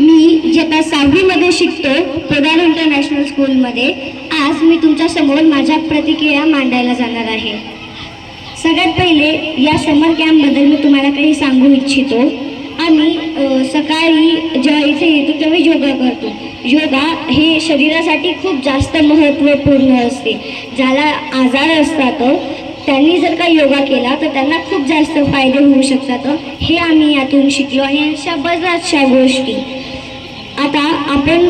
मी जेव्हा सहावीमध्ये शिकतो पोदार इंटरनॅशनल स्कूलमध्ये आज मी तुमच्यासमोर माझ्या प्रतिक्रिया मांडायला जाणार आहे. सगळ्यात पहिले या समर कॅम्पबद्दल मी तुम्हाला काही सांगू इच्छितो. आम्ही सकाळी जेव्हा इथे येतो तेव्हा योगा करतो. योगा हे शरीरासाठी खूप जास्त महत्त्वपूर्ण असते. ज्याला आजार असतात त्यांनी जर का योगा केला तर त्यांना खूप जास्त फायदे होऊ शकतात. हे आम्ही यातून शिकलो आणि अशा बऱ्याचशा गोष्टी. आता आपण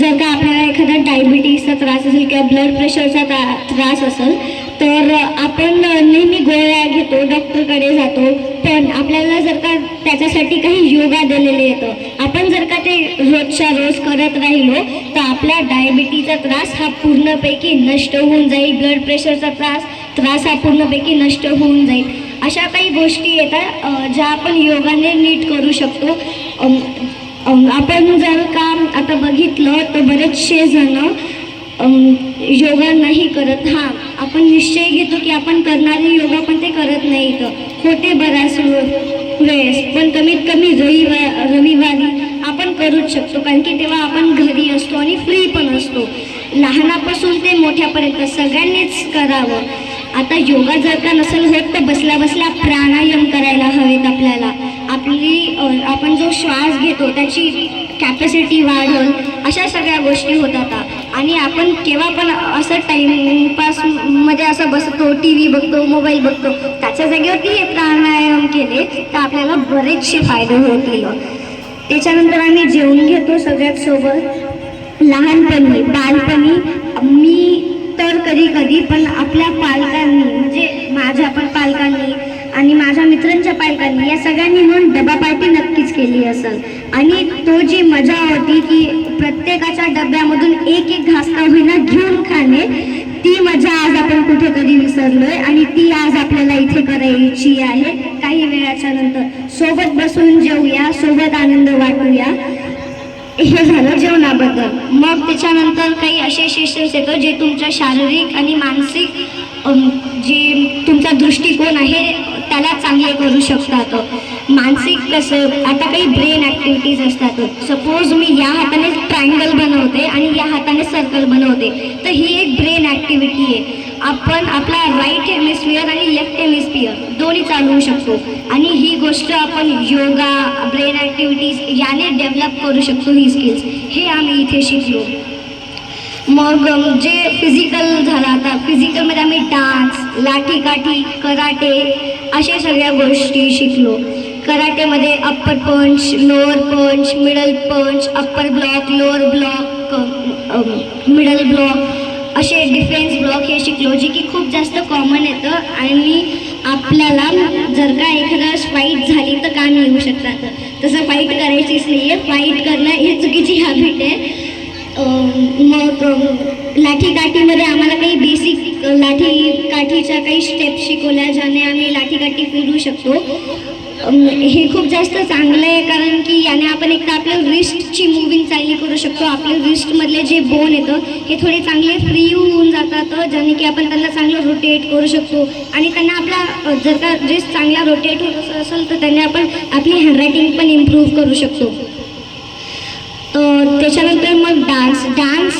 जर का आपल्याला एखादा डायबिटीसचा त्रास असेल किंवा ब्लड प्रेशरचा त्रा त्रास असेल तर आपण नेहमी गोळ्या घेतो डॉक्टरकडे जातो. पण आपल्याला जर का त्याच्यासाठी काही योगा दिलेले येतं आपण जर का ते रोजच्या रोज करत राहिलो तर आपला डायबिटीचा त्रास हा पूर्णपैकी नष्ट होऊन जाईल. ब्लड प्रेशरचा त्रास त्रास हा पूर्णपैकी नष्ट होऊन जाईल. अशा काही गोष्टी येतात ज्या आपण योगाने नीट करू शकतो. आपण जर का आता बघितलं तर बरेचसे जण योगा नाही करत. हां आपण निश्चय घेतो की आपण करणारे योगा पण ते करत नाहीत खोटे बऱ्याच वेळेस पण कमीत कमी रविवार रविवारी आपण करूच शकतो. कारण की तेव्हा आपण घरी असतो आणि फ्री पण असतो. लहानापासून ते मोठ्यापर्यंत सगळ्यांनीच करावं. आता योगा जर का नसेल होत तर बसल्या बसल्या प्राणायाम त्यांची कॅपॅसिटी वाढल अशा सगळ्या गोष्टी होतात आणि आपण केव्हा पण असं टाईमपासमध्ये असं बसतो टी व्ही बघतो मोबाईल बघतो त्याच्या जागेवरती हे प्राणायाम केले तर आपल्याला बरेचसे फायदे होतील. त्याच्यानंतर आम्ही जेवून घेतो सगळ्यात सोबत. लहानपणी बालपणी मी मित्रांच्या या सगळ्यांनी म्हणून डबा पार्टी नक्कीच केली असेल. आणि तो जी मजा होती की प्रत्येकाच्या डब्यामधून एक एक घासका होईना घेऊन खाणे ती मजा आज आपण कुठेतरी विसरलोय आणि ती आज आपल्याला इथे करायची आहे. काही वेळाच्या नंतर सोबत बसून जेऊया सोबत आनंद वाटूया. हे झालं जेवणाबद्दल. मग त्याच्यानंतर काही असे सेशन्स येतं जे तुमच्या शारीरिक आणि मानसिक जे तुमचा दृष्टिकोन आहे त्याला चांगले करू शकतात. मानसिक कसं आता काही ब्रेन ॲक्टिव्हिटीज असतात. सपोज मी या हाताने ट्रायंगल बनवते आणि या हाताने सर्कल बनवते. तर ही एक ब्रेन ॲक्टिव्हिटी आहे. आपण आपला राईट हेमिस्फिअर आणि लेफ्ट हेमिस्फिअर दोन्ही चालवू शकतो. आणि ही गोष्ट आपण योगा ब्रेन ॲक्टिव्हिटीज याने डेव्हलप करू शकतो ही स्किल्स हे आम्ही इथे शिकलो. मग जे फिजिकल झालं आता फिजिकलमध्ये आम्ही डान्स लाठी काठी कराटे अशा सगळ्या गोष्टी शिकलो. कराटेमध्ये upper punch lower punch middle punch upper block lower block middle block असे डिफेन्स ब्लॉक हे शिकलो जे की खूप जास्त कॉमन येतं आणि आपल्याला जर का एखादा फाईट झाली तर का येऊ शकतात तसं फाईट करायचीच नाही आहे फाईट करणं हे चुकीची हॅबिट आहे. मग लाठी काठीमध्ये आम्हाला काही बेसिक लाठी काठीच्या काही स्टेप शिकवल्या ज्याने आम्ही फिरू शकतो. हे खूप जास्त चांगलं आहे कारण की याने आपण एक तर आपल्या रिस्टची मुव्हिंग चांगली करू शकतो. आपल्या रिस्टमधले जे बोन येतं हे थोडे चांगले फ्री होऊन जातात ज्याने की आपण त्यांना चांगलं रोटेट करू शकतो. आणि त्यांना आपला जर का रिस्ट चांगला रोटेट होत असेल तर त्यांनी आपण आपली हँडरायटिंग पण इम्प्रूव्ह करू शकतो. त्याच्यानंतर मग डान्स डान्स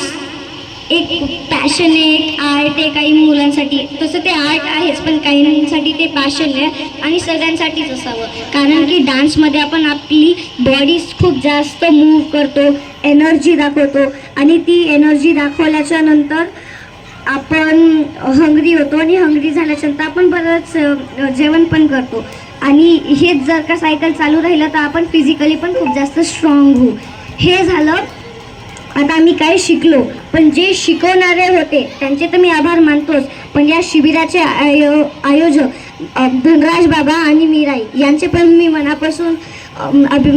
एक पॅशन आहे एक आर्ट आहे काही मुलांसाठी. तसं ते आर्ट आहेच पण काहींसाठी ते पॅशन आहे आणि सगळ्यांसाठीच असावं. कारण की डान्समध्ये आपण आपली बॉडीज खूप जास्त मूव्ह करतो एनर्जी दाखवतो आणि ती एनर्जी दाखवल्याच्या नंतर आपण हंगरी होतो आणि हंगरी झाल्याच्यानंतर आपण बरंच जेवण पण करतो. आणि हेच जर का सायकल चालू राहिलं तर आपण फिजिकली पण खूप जास्त स्ट्रॉंग होऊ. हे झालं आता आम्ही काय शिकलो? पण जे शिकवणारे होते त्यांचे तर मी आभार मानतोच. पण या शिबिराचे आयो आयोजक धनराज बाबा आणि मीराई यांचे पण मी मनापासून अभि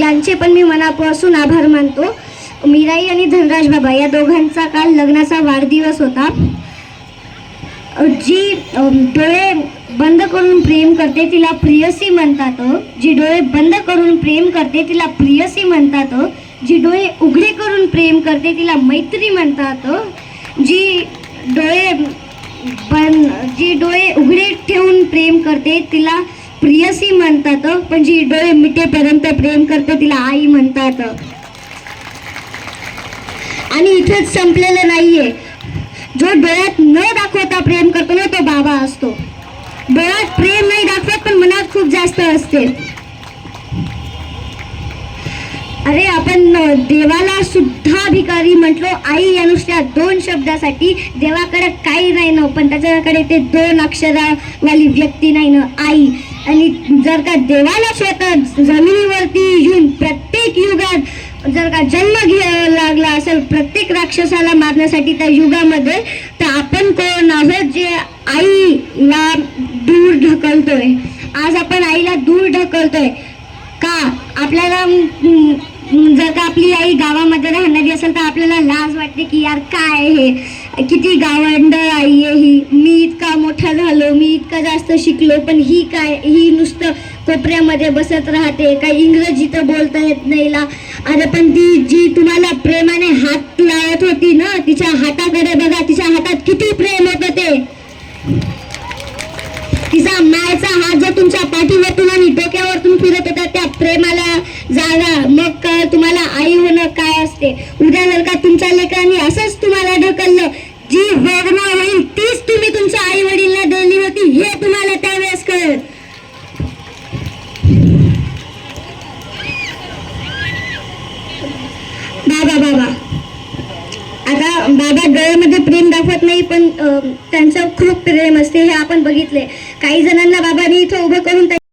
यांचे पण मी मनापासून आभार मानतो. मीराई आणि धनराज बाबा या दोघांचा काल लग्नाचा वाढदिवस होता. जी डोळे बंद करून प्रेम करते तिला प्रियसी म्हणतात जी डोळे बंद करून प्रेम करते तिला प्रियसी म्हणतात जी डोळे उघडे करून प्रेम करते तिला मैत्री म्हणतात जी डोळे पण जी डोळे उघडे ठेवून प्रेम करते तिला प्रियसी म्हणतात पण जी डोळे मिटेपर्यंत प्रेम करते तिला आई म्हणतात आणि इथेच संपलेलं नाहीये. जो डोळ्यात न दाखवता प्रेम करतो ना तो बाबा असतो. डोळ्यात प्रेम नाही दाखवत पण मनात खूप जास्त असते. अरे आपण देवाला सुद्धा भिकारी म्हटलो. आई या नुसत्या दोन शब्दासाठी देवाकडे काही नाही ना पण त्याच्याकडे ते दोन अक्षरावाली व्यक्ती नाही ना आई. आणि जर का देवाला स्वतः जमिनीवरती येऊन प्रत्येक युगात जर का जन्म घ्यावा लागला असेल प्रत्येक राक्षसाला मारण्यासाठी त्या युगामध्ये तर आपण कोण आहोत जे आईला दूर ढकलतोय? आज आपण आईला दूर ढकलतोय. का? आपल्याला जर का आपली आई गावामध्ये राहणारी असेल तर आपल्याला लाज वाटते की यार काय हे? किती गावंडळ आई आहे ही. मी इतका मोठा झालो मी इतका जास्त शिकलो पण ही काय? ही नुसतं कोपऱ्यामध्ये बसत राहते काही इंग्रजी तर बोलता येत नाही ला. अरे पण ती जी तुम्हाला प्रेमाने हात लावत होती ना तिच्या हाताकडे बघा तिच्या हातात किती प्रेम होतं ते. तिचा मायचा हात जर तुमच्या पाठीवरतून आणि घेऊन फिरत होता त्या प्रेमाला जागा. मग तुम्हाला आई होणं काय असते? उद्या जर का तुमच्या लेकरांनी असंच तुम्हाला ढकललं जी वेदना होईल तीच तुम्ही तुमच्या आई वडीलला दिली होती हे तुम्हाला त्यावेळेस कळेल. बाबा बाबा. आता बाबा गळ्यामध्ये प्रेम दाखवत नाही पण त्यांचं खूप प्रेम असते हे आपण बघितले काही जणांना बाबांनी इथं उभं करून